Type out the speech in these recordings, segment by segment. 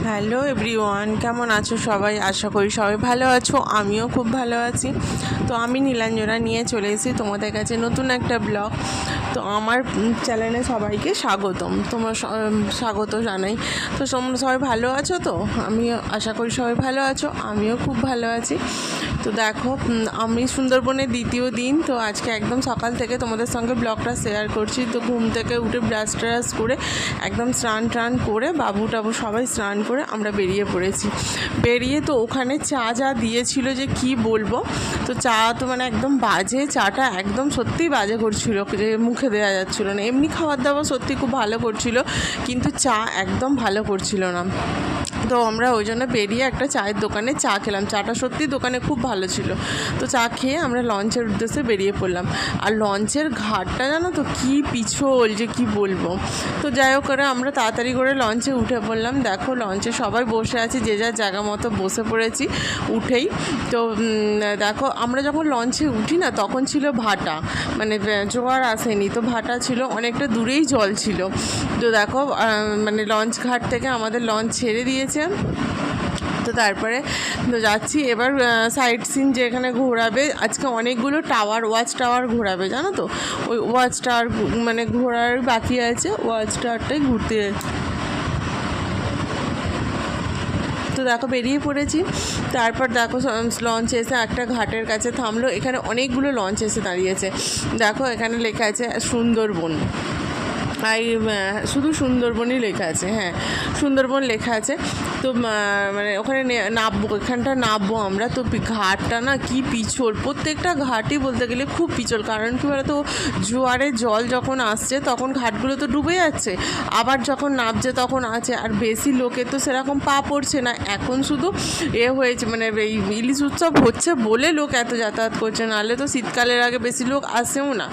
Hello everyone কেমন আছো সবাই? আশা করি সবাই ভালো আছো। আমিও খুব ভালো আছি। তো আমি নীলাঞ্জনা নিয়ে চলে এসেছি তোমাদের কাছে নতুন একটা ব্লগ। তো আমার চ্যানেলে সবাইকে স্বাগতম। তোমার স্বাগত জানাই। তো সবাই ভালো আছো তো? আমি আশা করি সবাই ভালো আছো। আমিও খুব ভালো আছি। তো দেখো আমি সুন্দরবনের দ্বিতীয় দিন, তো আজকে একদম সকাল থেকে তোমাদের সঙ্গে ব্লগটা শেয়ার করছি। তো ঘুম থেকে উঠে ব্রাশ ট্রাশ করে, একদম স্নান টান করে, বাবু টাবু সবাই স্নান করে আমরা বেরিয়ে পড়েছি। বেরিয়ে তো ওখানে চা যা দিয়েছিল যে কি বলব, তো চা তো মানে একদম বাজে, চাটা একদম সত্যিই বাজে করছিল, যে মুখে দেওয়া যাচ্ছিল না। এমনি খাবার দাবার সত্যি খুব ভালো করছিল, কিন্তু চা একদম ভালো করছিল না। তো আমরা ওই জন্য বেরিয়ে একটা চায়ের দোকানে চা খেলাম। চাটা সত্যি দোকানে খুব ভালো ছিল। তো চা খেয়ে আমরা লঞ্চের উদ্দেশ্যে বেরিয়ে পড়লাম। আর লঞ্চের ঘাটটা জানো তো কী পিছল যে কি বলব। তো যাই হোক করে আমরা তাড়াতাড়ি করে লঞ্চে উঠে পড়লাম। দেখো লঞ্চে সবাই বসে আছি, যে যার জায়গা মতো বসে পড়েছি উঠেই। তো দেখো আমরা যখন লঞ্চে উঠি না তখন ছিল ভাটা। মানে জোয়ার আসেনি। তো ভাটা ছিল, অনেকটা দূরেই জল ছিল। তো দেখো মানে লঞ্চ ঘাট থেকে আমাদের লঞ্চ ছেড়ে দিয়েছে। তো তারপরে তো যাচ্ছি। এবার সাইড সিন যেখানে ঘোরাবে আজকে অনেকগুলো টাওয়ার ওয়াচ টাওয়ার ঘোরাবে জানো তো? ওই ওয়াচ টাওয়ার মানে ঘোরার বাকি আছে ওয়াচ টাওয়ারটাই ঘুরতে তো দেখো বেরিয়ে পড়েছি। তারপর দেখো লঞ্চ এসে একটা ঘাটের কাছে থামলো। এখানে অনেকগুলো লঞ্চ এসে দাঁড়িয়েছে। দেখো এখানে লেখা আছে সুন্দরবন। আহ, শুধু সুন্দরবনই লেখা আছে হ্যাঁ। সুন্দরবন লেখা আছে। তো মানে ওখানে নামবো এখানটা নামবো আমরা, তো ঘাটটা না কি পিছল, প্রত্যেকটা ঘাটই বলতে গেলে খুব পিছল, কারণ কি বলতো, জোয়ারে জল যখন আসছে, তখন ঘাটগুলো তো ডুবে যাচ্ছে, আবার যখন নামছে তখন আছে, আর বেশি লোকে তো সেরকম পা পড়ছে না, এখন শুধু এ হয়েছে মানে এই ইলিশ উৎসব হচ্ছে বলে লোক এত যাতায়াত করছে, নাহলে তো শীতকালের আগে বেশি লোক আসেও না,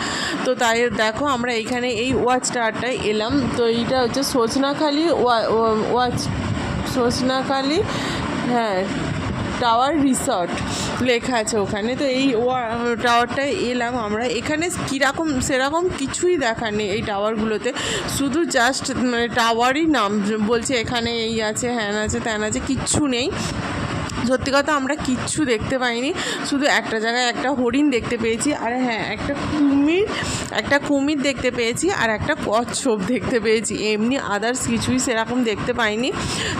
তো তাই দেখো আমরা এইখানে এই ওয়াচ টাওয়ারটায় এলাম, তো এইটা হচ্ছে সজনাখালি ওয়াচ সজনাখালি হ্যাঁ টাওয়ার রিসর্ট লেখা আছে ওখানে। তো এই ওয়া- টাওয়ারটায় এলাম আমরা। এখানে কীরকম, সেরকম কিছুই দেখার নেই এই টাওয়ারগুলোতে। শুধু জাস্ট মানে টাওয়ারই নাম বলছে, এখানে এই আছে, হ্যান আছে, ত্যান আছে, কিচ্ছু নেই। সত্যি কথা আমরা কিচ্ছু দেখতে পাইনি। শুধু একটা জায়গায় একটা হরিণ দেখতে পেয়েছি আর হ্যাঁ একটা কুমির একটা কুমির দেখতে পেয়েছি আর একটা কচ্ছপ দেখতে পেয়েছি। এমনি আদার্স কিছুই সেরকম দেখতে পাইনি।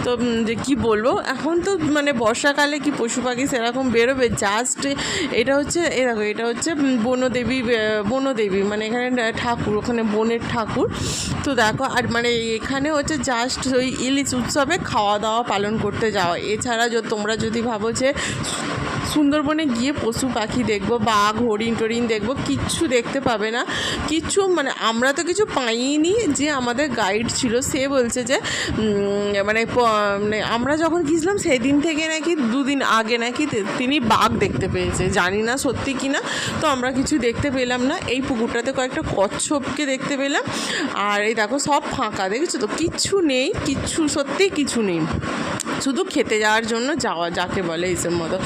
তো যে কী বলব? এখন তো মানে বর্ষাকালে কি পশু পাখি সেরকম বেরোবে? জাস্ট এটা হচ্ছে এরকম এটা হচ্ছে বনদেবী বনদেবী মানে এখানে ঠাকুর, ওখানে বনের ঠাকুর। তো দেখো, আর মানে এখানে হচ্ছে জাস্ট ওই ইলিশ উৎসবে খাওয়া দাওয়া পালন করতে যাওয়া। এছাড়া তোমরা যদি ভাবো যে সুন্দরবনে গিয়ে পশু পাখি দেখব, বাঘ, হরিণ টরিণ দেখব, কিচ্ছু দেখতে পাবে না। কিচ্ছু মানে আমরা তো কিছু পাইনি যে আমাদের গাইড ছিল, সে বলছে যে মানে মানে আমরা যখন গিয়েছিলাম সেদিন থেকে নাকি দুদিন আগে নাকি তিনি বাঘ দেখতে পেয়েছে। জানি না সত্যি কি না তো আমরা কিছু দেখতে পেলাম না। এই পুকুরটাতে কয়েকটা কচ্ছপকে দেখতে পেলাম। আর এই দেখো সব ফাঁকা, দেখেছ তো? কিচ্ছু নেই, কিচ্ছু সত্যি কিছু নেই। শুধু খেতে যাওয়ার জন্য যাওয়া, যাকে বলে এইসব মতো।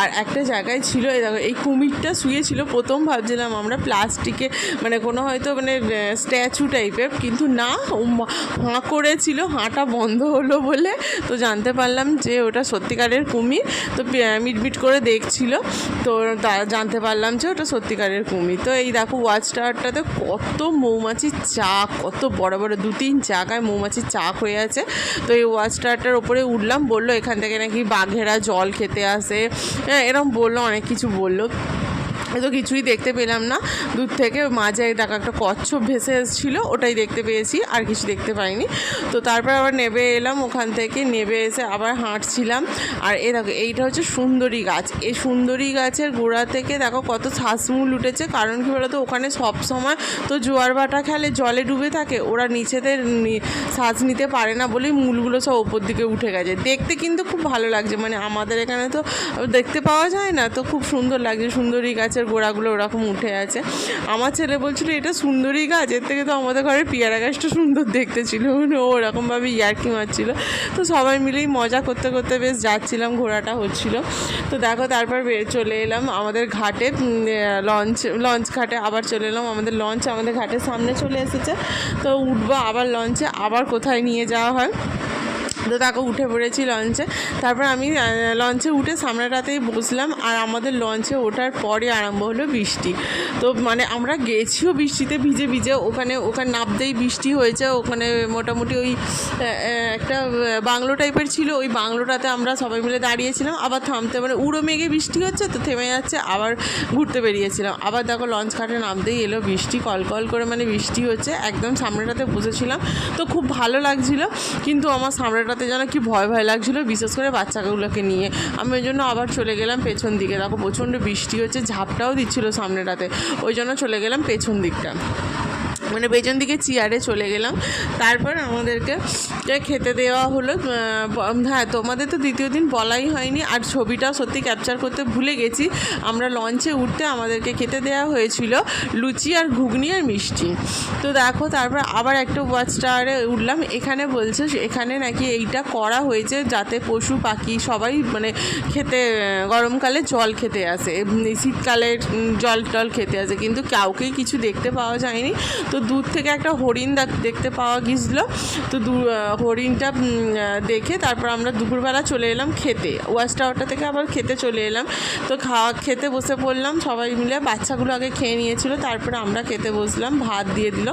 আর একটা জায়গায় ছিল, এই দেখো, এই কুমিরটা শুয়েছিল, প্রথম ভাবছিলাম আমরা প্লাস্টিকে মানে কোনো হয়তো মানে স্ট্যাচু টাইপের, কিন্তু না হাঁ করেছিল, হাঁটা বন্ধ হলো বলে তো জানতে পারলাম যে ওটা সত্যিকারের কুমির। তো মিটমিট করে দেখছিল, তো তা জানতে পারলাম যে ওটা সত্যিকারের কুমির। তো এই দেখো ওয়াচ টাওয়ারটাতে কত মৌমাছির চাক, কত বড় বড় দু তিন জায়গায় মৌমাছির চাক হয়ে আছে। তো এই ওয়াচ টাওয়ারটার ওপরে উঠলাম বলল এখান থেকে নাকি বাঘেরা জল খেতে আসে। হ্যাঁ এরকম বলল অনেক কিছু বলল। এ তো কিছুই দেখতে পেলাম না। দূর থেকে মাঝে দেখো একটা কচ্ছপ ভেসে এসেছিল, ওটাই দেখতে পেয়েছি, আর কিছু দেখতে পাইনি। তো তারপর আবার নেবে এলাম ওখান থেকে, নেবে এসে আবার হাঁটছিলাম। আর এ দেখো, এইটা হচ্ছে সুন্দরী গাছ। এই সুন্দরী গাছের গোড়া থেকে দেখো কত শ্বাসমূল উঠেছে, কারণ কি বলতো, ওখানে সব সময় তো জোয়ার ভাটা খেলে জলে ডুবে থাকে, ওরা নিচেদের নি- শ্বাস নিতে পারে না বলেই মূলগুলো সব ওপর দিকে উঠে গেছে। দেখতে কিন্তু খুব ভালো লাগছে মানে আমাদের এখানে তো দেখতে পাওয়া যায় না, তো খুব সুন্দর লাগছে সুন্দরী গাছের গোড়াগুলো ওরকম উঠে আছে। আমার ছেলে বলছিল, এটা সুন্দরী গাছ, এর থেকে তো আমাদের ঘরের পেয়ারা গাছটা সুন্দর দেখতে ছিল। মানে ও ওরকমভাবে ইয়ার্কি মারছিল। তো সবাই মিলেই মজা করতে করতে বেশ যাচ্ছিলাম, ঘোরাটা হচ্ছিল। তো দেখো, তারপর চলে এলাম আমাদের ঘাটে লঞ্চ লঞ্চ ঘাটে আবার চলে এলাম। আমাদের লঞ্চ আমাদের ঘাটের সামনে চলে এসেছে। তো উঠবো আবার লঞ্চে আবার কোথায় নিয়ে যাওয়া হয়? তো তাকে উঠে পড়েছি লঞ্চে তারপর আমি লঞ্চে উঠে সামনেটাতেই বসলাম আর আমাদের লঞ্চে ওঠার পরে আরম্ভ হলো বৃষ্টি। তো মানে আমরা গেছিও বৃষ্টিতে ভিজে ভিজে, ওখানে ওখানে নামতেই বৃষ্টি হয়েছে, ওখানে মোটামুটি ওই একটা বাংলো টাইপের ছিল, ওই বাংলোটাতে আমরা সবাই মিলে দাঁড়িয়েছিলাম। আবার থামতে মানে উড়ো মেঘে বৃষ্টি হচ্ছে তো থেমে যাচ্ছে, আবার ঘুরতে বেরিয়েছিলাম। আবার দেখো লঞ্চ ঘাটে নামতেই এলো বৃষ্টি কলকল করে মানে বৃষ্টি হচ্ছে, একদম সামনেটাতে বসেছিলাম। তো খুব ভালো লাগছিল, কিন্তু আমার সামনেটাতে যেন কি ভয় ভয় লাগছিল, বিশেষ করে বাচ্চাগুলোকে নিয়ে। আমি ওই জন্য আবার চলে গেলাম পেছন দিকে। দেখো প্রচণ্ড বৃষ্টি হচ্ছে, ঝাপটাও দিচ্ছিল সামনেটাতে। ওই জন্য চলে গেলাম পেছন দিকটা। মানে পেছন দিকে চেয়ারে চলে গেলাম। তারপর আমাদেরকে খেতে দেওয়া হলো হ্যাঁ তোমাদের তো দ্বিতীয় দিন বলাই হয়নি। আর ছবিটাও সত্যি ক্যাপচার করতে ভুলে গেছি। আমরা লঞ্চে উঠতে আমাদেরকে খেতে দেওয়া হয়েছিল লুচি আর ঘুগনি আর মিষ্টি। তো দেখো, তারপর আবার একটা ওয়াচ টাওয়ারে উঠলাম। এখানে বলছে এখানে নাকি এইটা করা হয়েছে যাতে পশু, পাখি সবাই মানে খেতে গরমকালে জল খেতে আসে। শীতকালে জল টল খেতে আসে। কিন্তু কাউকেই কিছু দেখতে পাওয়া যায়নি। তো দূর থেকে একটা হরিণ দেখ- দেখতে পাওয়া গিয়েছিল। তো হরিণটা দেখে তারপর আমরা দুপুরবেলা চলে এলাম খেতে। ওয়াচ টাওয়ারটা থেকে আবার খেতে চলে এলাম। তো খাওয়া, খেতে বসে পড়লাম সবাই মিলে। বাচ্চাগুলো আগে খেয়ে নিয়েছিল, তারপর আমরা খেতে বসলাম, ভাত দিয়ে দিল।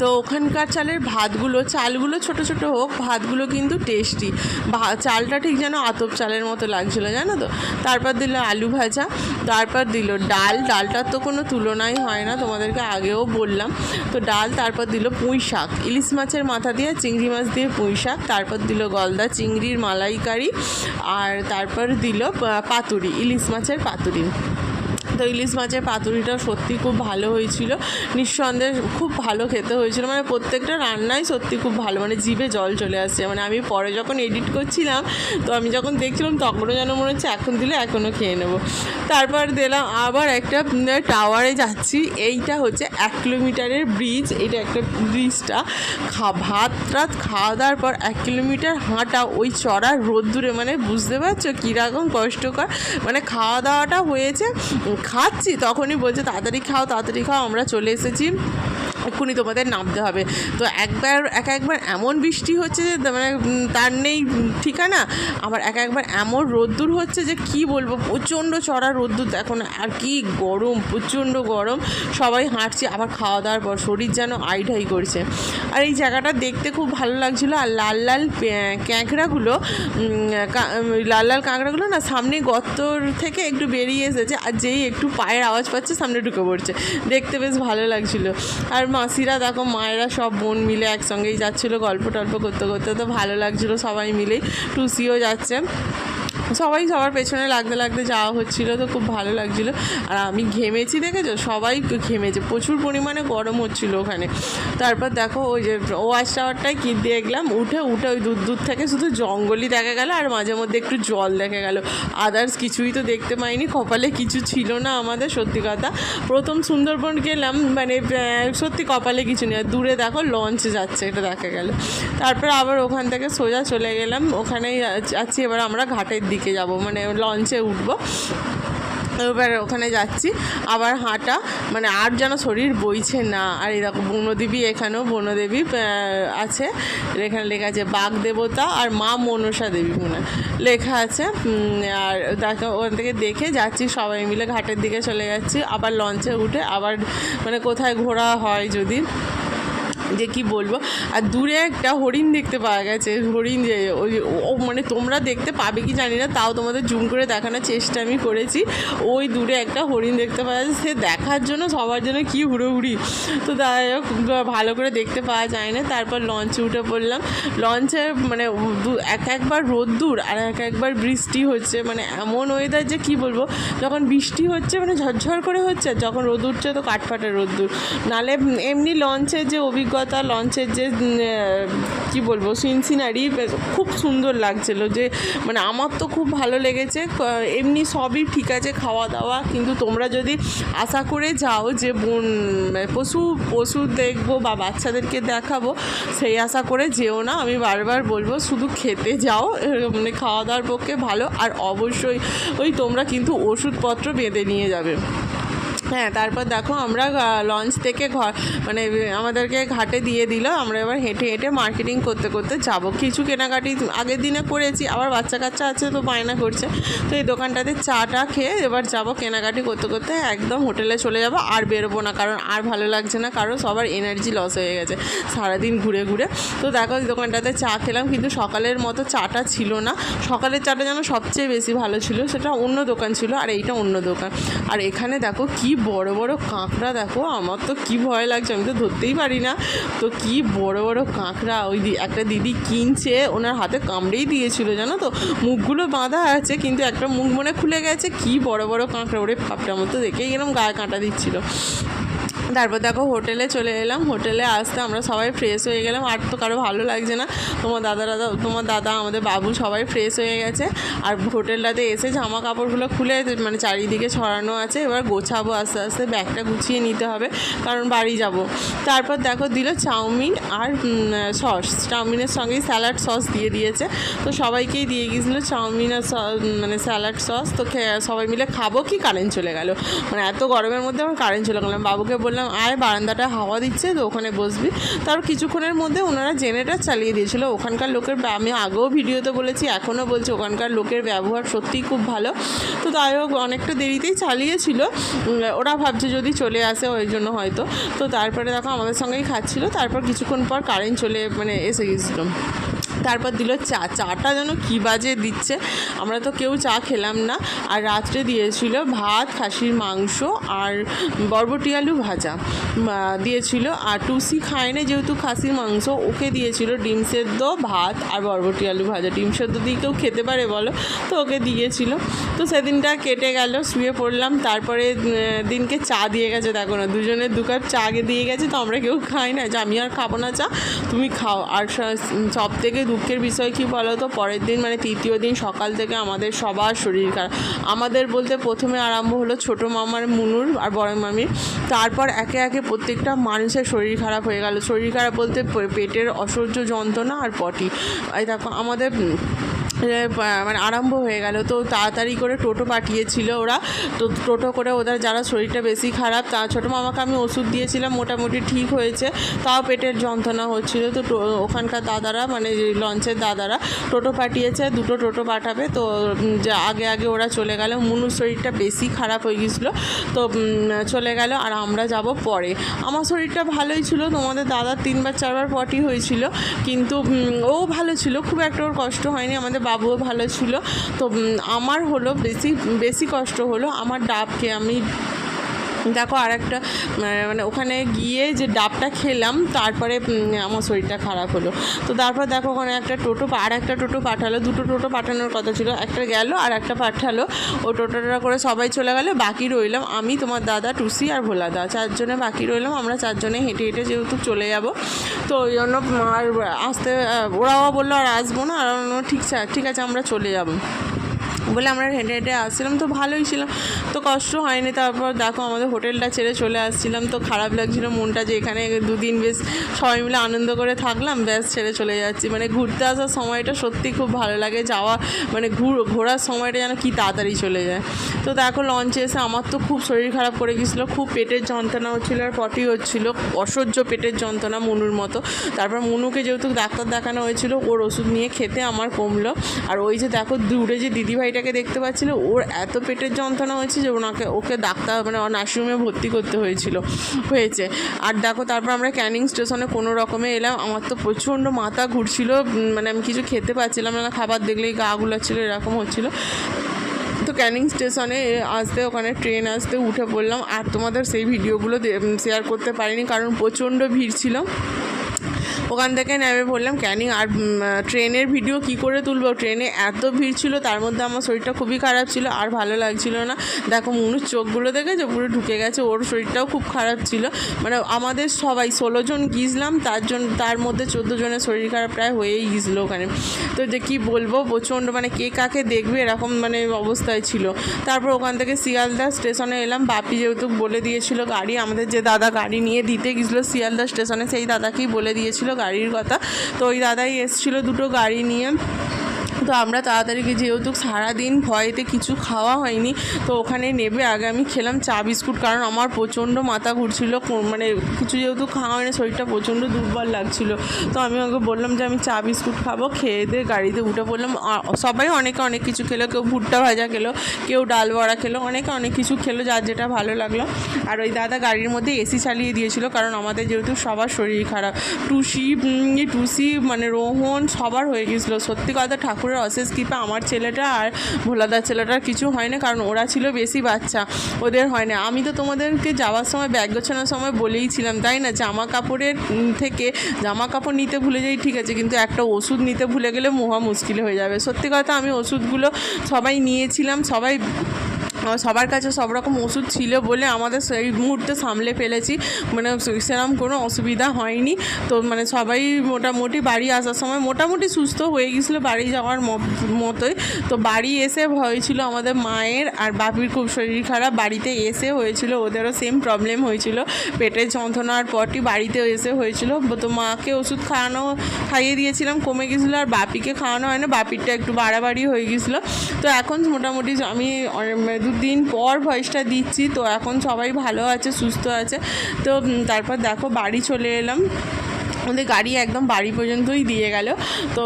তো ওখানকার চালের ভাতগুলো, চালগুলো ছোট ছোট হোক, ভাতগুলো কিন্তু টেস্টি চালটা ঠিক যেন আতপ চালের মতো লাগছিল, জানো তো? তারপর দিল আলু ভাজা, তারপর দিল ডাল। ডালটার তো কোনো তুলনাই হয় না, তোমাদেরকে আগেও বললাম। তো ডাল, তারপর দিল পুঁই শাক। ইলিশ মাছের মাথা দিয়ে, চিংড়ি মাছ দিয়ে পুঁই শাক, তারপর দিল গলদা, চিংড়ির মালাইকারি, আর তারপর দিল পাতুরি, ইলিশ মাছের পাতুরি। তো ইলিশ মাছের পাতুরিটা সত্যি খুব ভালো হয়েছিল। নিঃসন্দেহে খুব ভালো খেতে হয়েছিল। মানে প্রত্যেকটা রান্নাই সত্যি খুব ভালো। মানে জিভে জল চলে আসছে। মানে আমি পরে যখন এডিট করছিলাম, তো আমি যখন দেখছিলাম, তখনও যেন মনে হচ্ছে এখন দিলে এখনও খেয়ে নেব। তারপর দিলাম আবার একটা টাওয়ারে যাচ্ছি। এইটা হচ্ছে এক কিলোমিটারের ব্রিজ এটা একটা ব্রিজটা খা, ভাত রাত খাওয়া দাওয়ার পর এক কিলোমিটার হাঁটা ওই চড়া রোদ্দুরে। মানে বুঝতে পারছ কীরকম কষ্টকর। মানে খাওয়া দাওয়াটা হয়েছে। খাচ্ছি তখনই বলছে তাড়াতাড়ি খাও তাড়াতাড়ি খাও আমরা চলে এসেছি। এক্ষুনি তোমাদের নামতে হবে। তো একবার, এক একবার এমন বৃষ্টি হচ্ছে যে মানে তার নেই ঠিকানা। আবার এক একবার এমন রোদ্দুর হচ্ছে যে, কি বলব? প্রচণ্ড চড়া রোদ্দুর। এখন আর কি গরম, প্রচণ্ড গরম। সবাই হাঁটছে, আবার খাওয়া দাওয়ার পর শরীর যেন আইঢাই করছে। আর এই জায়গাটা দেখতে খুব ভালো লাগছিল। আর লাল লাল ক্যাঁকড়াগুলো লাল লাল কাঁকড়াগুলো না সামনে গর্তর থেকে একটু বেরিয়ে এসেছে। আর যেই একটু পায়ের আওয়াজ পাচ্ছে, সামনে ঢুকে পড়ছে। দেখতে বেশ ভালো লাগছিল। আর মাসিরা দেখো, মায়েরা সব বোন মিলে একসঙ্গেই যাচ্ছিল, গল্প টল্প করতে করতে তো ভালো লাগছিল সবাই মিলেই। টুসিও যাচ্ছে। সবাই সবার পেছনে লাগতে লাগতে যাওয়া হচ্ছিল, তো খুব ভালো লাগছিল। আর আমি ঘেমেছি, দেখেছ? সবাই ঘেমেছে, প্রচুর পরিমাণে গরম হচ্ছিল ওখানে। তারপর দেখো, ওই যে ওয়াচ টাওয়ারটায় কি দেখলাম, উঠে উঠে ওই দূর দূর থেকে শুধু জঙ্গলই দেখা গেল, আর মাঝে মধ্যে একটু জল দেখা গেল। আদার্স কিছুই তো দেখতে পাইনি, কপালে কিছু ছিল না আমাদের, সত্যি কথা। প্রথম সুন্দরবন গেলাম মানে সত্যি কপালে কিছু নেই। আর দূরে দেখো লঞ্চ যাচ্ছে, এটা দেখা গেল। তারপর আবার ওখান থেকে সোজা চলে গেলাম, ওখানেই যাচ্ছি এবার আমরা ঘাটের দিকে যাব মানে লঞ্চে উঠবো। এবার ওখানে যাচ্ছি, আবার হাঁটা মানে আর যেন শরীর বইছে না। আর এরকম বনদেবী এখানেও বনদেবী আছে। এখানে লেখা আছে, বাঘ দেবতা আর মা মনসা দেবী মনে লেখা আছে আর দেখো ওখান থেকে দেখে যাচ্ছি, সবাই মিলে ঘাটের দিকে চলে যাচ্ছি। আবার লঞ্চে উঠে আবার মানে কোথায় ঘোরা হয় যদি যে কি বলব? আর দূরে একটা হরিণ দেখতে পাওয়া গেছে। হরিণ যে, ওই ও মানে তোমরা দেখতে পাবে কি জানি না, তাও তোমাদের জুম করে দেখানোর চেষ্টা আমি করেছি। ওই দূরে একটা হরিণ দেখতে পাওয়া যাচ্ছে। সে দেখার জন্য, সবার জন্য কি হুড়োহুড়ি। তো যাই হোক, ভালো করে দেখতে পাওয়া যায় না। তারপর লঞ্চে উঠে পড়লাম। লঞ্চে মানে এক একবার রোদ্দুর আর এক একবার বৃষ্টি হচ্ছে। মানে এমন ওয়েদার যে কি বলব, যখন বৃষ্টি হচ্ছে মানে ঝরঝর করে হচ্ছে যখন রোদ উঠছে তো কাঠফাটে রোদ্দুর। নালে এমনি লঞ্চের যে অভিজ্ঞতা লঞ্চের যে কি বলব সিন সিনারি খুব সুন্দর লাগছিল যে মানে আমার তো খুব ভালো লেগেছে। এমনি সবই ঠিক আছে খাওয়া দাওয়া কিন্তু তোমরা যদি আশা করে যাও যে, বন মানে পশু পশু দেখব বা বাচ্চাদেরকে দেখাবো, সেই আশা করে যেও না। আমি বারবার বলব, শুধু খেতে যাও মানে খাওয়া দাওয়ার পক্ষে ভালো। আর অবশ্যই ওই তোমরা কিন্তু ওষুধপত্র বেঁধে নিয়ে যাবে। হ্যাঁ তারপর দেখো আমরা লঞ্চ থেকে ঘর মানে আমাদেরকে ঘাটে দিয়ে দিল। আমরা এবার হেঁটে হেঁটে মার্কেটিং করতে করতে যাব। কিছু কেনাকাটি আগের দিনে করেছি, আবার বাচ্চা কাচ্চা আছে তো বায়না করছে। তো এই দোকানটাতে চাটা খেয়ে এবার যাব কেনাকাটি করতে করতে একদম হোটেলে চলে যাব, আর বেরোবো না। কারণ আর ভালো লাগছে না, কারণ সবার এনার্জি লস হয়ে গেছে সারাদিন ঘুরে ঘুরে। তো দেখো এই দোকানটাতে চা খেলাম, কিন্তু সকালের মতো চাটা ছিল না। সকালের চাটা যেন সবচেয়ে বেশি ভালো ছিল, সেটা অন্য দোকান ছিল, আর এইটা অন্য দোকান। আর এখানে দেখো কি বড় বড় কাঁকড়া দেখো, আমার তো কি ভয় লাগছে, আমি তো ধরতেই পারি না। তো কি বড় বড় কাঁকড়া, ওই একটা দিদি কিনছে, ওনার হাতে কামড়েই দিয়েছিল, জানো তো? মুখগুলো বাঁধা আছে, কিন্তু একটা মুখ মনে খুলে গেছে, কি বড় বড় কাঁকড়া, ওরে পাপটার মতো দেখেই এরকম গায়ে কাঁটা দিচ্ছিল। তারপর দেখো হোটেলে চলে এলাম। হোটেলে আসতে আমরা সবাই ফ্রেশ হয়ে গেলাম। আর তো কারও ভালো লাগছে না। তোমার দাদা দাদা, তোমার দাদা, আমাদের বাবু সবাই ফ্রেশ হয়ে গেছে। আর হোটেলটাতে এসে জামা কাপড়গুলো খুলে মানে চারিদিকে ছড়ানো আছে। এবার গোছাবো আস্তে আস্তে, ব্যাগটা গুছিয়ে নিতে হবে, কারণ বাড়ি যাব। তারপর দেখো দিল চাউমিন আর সস। চাউমিনের সঙ্গেই স্যালাড সস দিয়ে দিয়েছে। তো সবাইকেই দিয়ে গিয়েছিল চাউমিন আর মানে স্যালাড সস। তো সবাই মিলে খাব কি কারেন্ট চলে গেল? মানে এত গরমের মধ্যে আমার কারেন্ট চলে গেলাম বাবুকে বললাম আয়, বারান্দাটা হাওয়া দিচ্ছে, তো ওখানে বসবি। তারপর কিছুক্ষণের মধ্যে ওনারা জেনারেটার চালিয়ে দিয়েছিল। ওখানকার লোকের আমি আগেও ভিডিওতে বলেছি, এখনও বলছি, ওখানকার লোকের ব্যবহার সত্যিই খুব ভালো। তো তাই হোক, অনেকটা দেরিতেই চালিয়েছিল। ওরা ভাবছে যদি চলে আসে, ওই জন্য হয়তো। তো তারপরে দেখো, আমাদের সঙ্গেই খাচ্ছিল। তারপর কিছুক্ষণ পর কারেন্ট চলে মানে এসে গেছিল তারপর দিল চা। চাটা যেন কী বাজে দিচ্ছে। আমরা তো কেউ চা খেলাম না। আর রাত্রে দিয়েছিল ভাত, খাসির মাংস আর বরবটি আলু ভাজা। দিয়েছিল। আর টুসি খায় না যেহেতু খাসির মাংস। ওকে দিয়েছিল ডিম সেদ্ধ, ভাত আর বরবটি আলু ভাজা। ডিম সেদ্ধ দিয়ে কেউ খেতে পারে বলো? তো ওকে দিয়েছিল। তো সেদিনটা কেটে গেল, শুয়ে পড়লাম। তারপরে দিনকে চা দিয়ে গেছে। দেখো না দুজনের দু কাপ চা আগে দিয়ে গেছে। তো আমরা কেউ খাই না। যে আমি আর খাব না চা, তুমি খাও। আর সব থেকে দুঃখের বিষয় কি বলো তো? পরের দিন মানে তৃতীয় দিন সকাল থেকে আমাদের সবার শরীর খারাপ। আমাদের বলতে প্রথমে আরম্ভ হলো ছোট মামার মুনুর আর বড় মামির। তারপর একে একে প্রত্যেকটা মানুষের শরীর খারাপ হয়ে গেল। শরীর খারাপ বলতে পেটের অসহ্য যন্ত্রণা আর পটি এই দেখো, আমাদের মানে আরম্ভ হয়ে গেল। তো তাড়াতাড়ি করে টোটো পাঠিয়েছিল ওরা। তো টোটো করে ওদের যারা শরীরটা বেশি খারাপ, তা ছোটো মামাকে আমি ওষুধ দিয়েছিলাম, মোটামুটি ঠিক হয়েছে। তাও পেটের যন্ত্রণা হচ্ছিল। তো ওখানকার দাদারা মানে লঞ্চের দাদারা, টোটো পাঠিয়েছে, দুটো টোটো পাঠাবে। তো আগে আগে ওরা চলে গেল। মুনুর শরীরটা বেশি খারাপ হয়ে গেছিল তো চলে গেল আর আমরা যাব পরে। আমার শরীরটা ভালোই ছিল। তোমাদের দাদার তিনবার, চারবার পটি হয়েছিল। কিন্তু ও ভালো ছিল। খুব একটা ওর কষ্ট হয়নি। আমাদের বাবুও ভালো ছিল। তো আমার হলো বেশি বেশি কষ্ট হলো। আমার ডাবকে আমি দেখো আর একটা মানে ওখানে গিয়ে যে ডাবটা খেলাম, তারপরে আমার শরীরটা খারাপ হলো। তো তারপর দেখো ওখানে একটা টোটো আর একটা টোটো পাঠালো। দুটো টোটো পাঠানোর কথা ছিল। একটা গেল আর একটা পাঠালো। ও টোটোটা করে সবাই চলে গেলো। বাকি রইলাম আমি, তোমার দাদা, টুসি আর ভোলা দা। চারজনে বাকি রইলাম। আমরা চারজনে হেঁটে হেঁটে যেহেতু চলে যাব। তো ওই জন্য আর আসতে ওরাও বলল আর আসব না। আর ঠিক ঠিক আছে, আমরা চলে যাব। বলে আমরা হেঁটে হেঁটে আসছিলাম, তো ভালোই ছিলাম তো কষ্ট হয়নি, তারপর দেখো আমাদের হোটেলটা ছেড়ে চলে আসছিলাম, তো খারাপ লাগছিল মনটা যে এখানে দুদিন বেশ সবাই মিলে আনন্দ করে থাকলাম, ব্যাস ছেড়ে চলে যাচ্ছি। মানে ঘুরতে আসার সময়টা সত্যি খুব ভালো লাগে, যাওয়া মানে ঘুর, ঘোরার সময়টা যেন কি তাড়াতাড়ি চলে যায়। তো দেখো লঞ্চে এসে আমার তো খুব শরীর খারাপ করে গেছিল, খুব পেটের যন্ত্রণা হচ্ছিল আর পটি হচ্ছিল, অসহ্য পেটের যন্ত্রণা মনুর মতো। তারপর মনুকে যেহেতু ডাক্তার দেখানো হয়েছিল, ওর ওষুধ নিয়ে খেতে আমার কমলো। আর ওই যে দেখো দূরে যে দিদিভাইটাকে দেখতে পাচ্ছিল, ওর এত পেটের যন্ত্রণা হয়েছে যে ওনাকে, ওকে ডাক্তার মানে নার্সিংহোমে ভর্তি করতে হয়েছিল, হয়েছে। আর দেখো, তারপর আমরা ক্যানিং স্টেশনে কোনো রকমে এলাম, আমার তো প্রচণ্ড মাথা ঘুরছিল মানে আমি কিছু খেতে পাচ্ছিলাম না, খাবার দেখলেই গা গুলাচ্ছিলো, এরকম হচ্ছিল। তো ক্যানিং স্টেশনে আসতে, ওখানে ট্রেন আসতে উঠে পড়লাম, আর তোমাদের সেই ভিডিওগুলো শেয়ার করতে পারিনি, কারণ প্রচণ্ড ভিড় ছিল। ওখান থেকে নেমে পড়লাম। ক্যানিং আর ট্রেনের ভিডিও কি করে তুলবো? ট্রেনে এত ভিড় ছিল, তার মধ্যে আমার শরীরটা খুবই খারাপ ছিল, আর ভালো লাগছিল না। দেখো, মনুর চোখগুলো দেখেছ? পুরো ঢুকে গেছে, ওর শরীরটাও খুব খারাপ ছিল। মানে আমাদের সবাই, ষোলো জন গিয়েছিলাম, তার জন্য তার মধ্যে চোদ্দ জনের শরীর খারাপ প্রায় হয়েই গিয়েছিল ওখানে। তো যে কী বলব, প্রচণ্ড মানে কে কাকে দেখবে এরকম মানে অবস্থায় ছিল। তারপর ওখান থেকে শিয়ালদা স্টেশনে এলাম। বাপি যেহেতু বলে দিয়েছিল গাড়ি, আমাদের যে দাদা গাড়ি নিয়ে দিতে গেছিল শিয়ালদা স্টেশনে, সেই দাদাকেই বলে দিয়েছিল গাড়ির কথা। তো ওই দাদাই এসছিলো দুটো গাড়ি নিয়ে। তো আমরা তাড়াতাড়ি যেহেতু সারাদিন ভয়েতে কিছু খাওয়া হয়নি, তো ওখানে নেবে। আগে আমি খেলাম চা, বিস্কুট, কারণ আমার প্রচণ্ড মাথা ঘুরছিল। মানে কিছু যেহেতু খাওয়া হয়নি, শরীরটা প্রচণ্ড দুর্বল লাগছিল। তো আমি ওকে বললাম যে, আমি চা, বিস্কুট খাব, খেয়ে দিয়ে গাড়িতে উঠে পড়লাম। সবাই অনেকে অনেক কিছু খেলো। কেউ ভুট্টা ভাজা খেলো, কেউ ডাল বড়া খেলো, অনেকে অনেক কিছু খেলো, যার যেটা ভালো লাগল। আর ওই দাদা গাড়ির মধ্যে এসি চালিয়ে দিয়েছিল, কারণ আমাদের যেহেতু সবার শরীর খারাপ। টুসি টুসি মানে রোহন সবার হয়ে গেছিল। সত্যি কথা ঠাকুরের অশেষ কৃপা আমার ছেলেটা আর ভোলাদার ছেলেটার কিছু হয় না কারণ ওরা ছিল বেশি বাচ্চা, ওদের হয় না আমি তো তোমাদেরকে যাওয়ার সময়, ব্যাগ গোছানোর সময় বলেইছিলাম তাই না? জামা কাপড়ের থেকে জামা কাপড় নিতে ভুলে যাই ঠিক আছে, কিন্তু একটা ওষুধ নিতে ভুলে গেলে মহা মুশকিল হয়ে যাবে। সত্যি কথা আমি ওষুধগুলো সবাই নিয়েছিলাম, সবাই সবার কাছে সব রকম ওষুধ ছিল বলে আমাদের সেই মুহূর্তে সামলে ফেলেছি। মানে সেরকম কোনো অসুবিধা হয়নি। তো মানে সবাই মোটামুটি বাড়ি আসার সময় মোটামুটি সুস্থ হয়ে গেছিল বাড়ি যাওয়ার মতোই। তো বাড়ি এসে হয়েছিল আমাদের মায়ের আর বাপির খুব শরীর খারাপ। বাড়িতে এসে হয়েছিল ওদেরও সেম প্রবলেম হয়েছিল। পেটের যন্ত্রণার পরটি বাড়িতে এসে হয়েছিল। তো মাকে ওষুধ খাওয়ানো, খাইয়ে দিয়েছিলাম, কমে গেছিল আর বাপিকে খাওয়ানো হয় না বাপিরটা একটু বাড়াবাড়ি হয়ে গেছিল তো এখন মোটামুটি আমি অনেক- দুদিন পর ভয়েসটা দিচ্ছি, তো এখন সবাই ভালো আছে, সুস্থ আছে। তো তারপর দেখো বাড়ি চলে এলাম। আমাদের গাড়ি একদম বাড়ি পর্যন্তই দিয়ে গেল। তো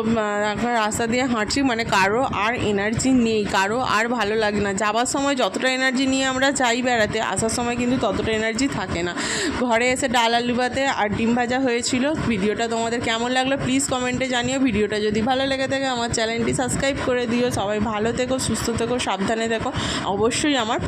এখন রাস্তা দিয়ে হাঁটছি মানে কারও আর এনার্জি নেই, কারও আর ভালো লাগে না। যাওয়ার সময় যতটা এনার্জি নিয়ে আমরা যাই বেড়াতে, আসার সময় কিন্তু ততটা এনার্জি থাকে না। ঘরে এসে ডাল আলু ভাতে আর ডিম ভাজা হয়েছিল। ভিডিওটা তোমাদের কেমন লাগল প্লিজ কমেন্টে জানিও। ভিডিওটা যদি ভালো লেগে থাকে, আমার চ্যানেলটি সাবস্ক্রাইব করে দিও। সবাই ভালো থেকো, সুস্থ থেকো, সাবধানে থেকো। অবশ্যই আমার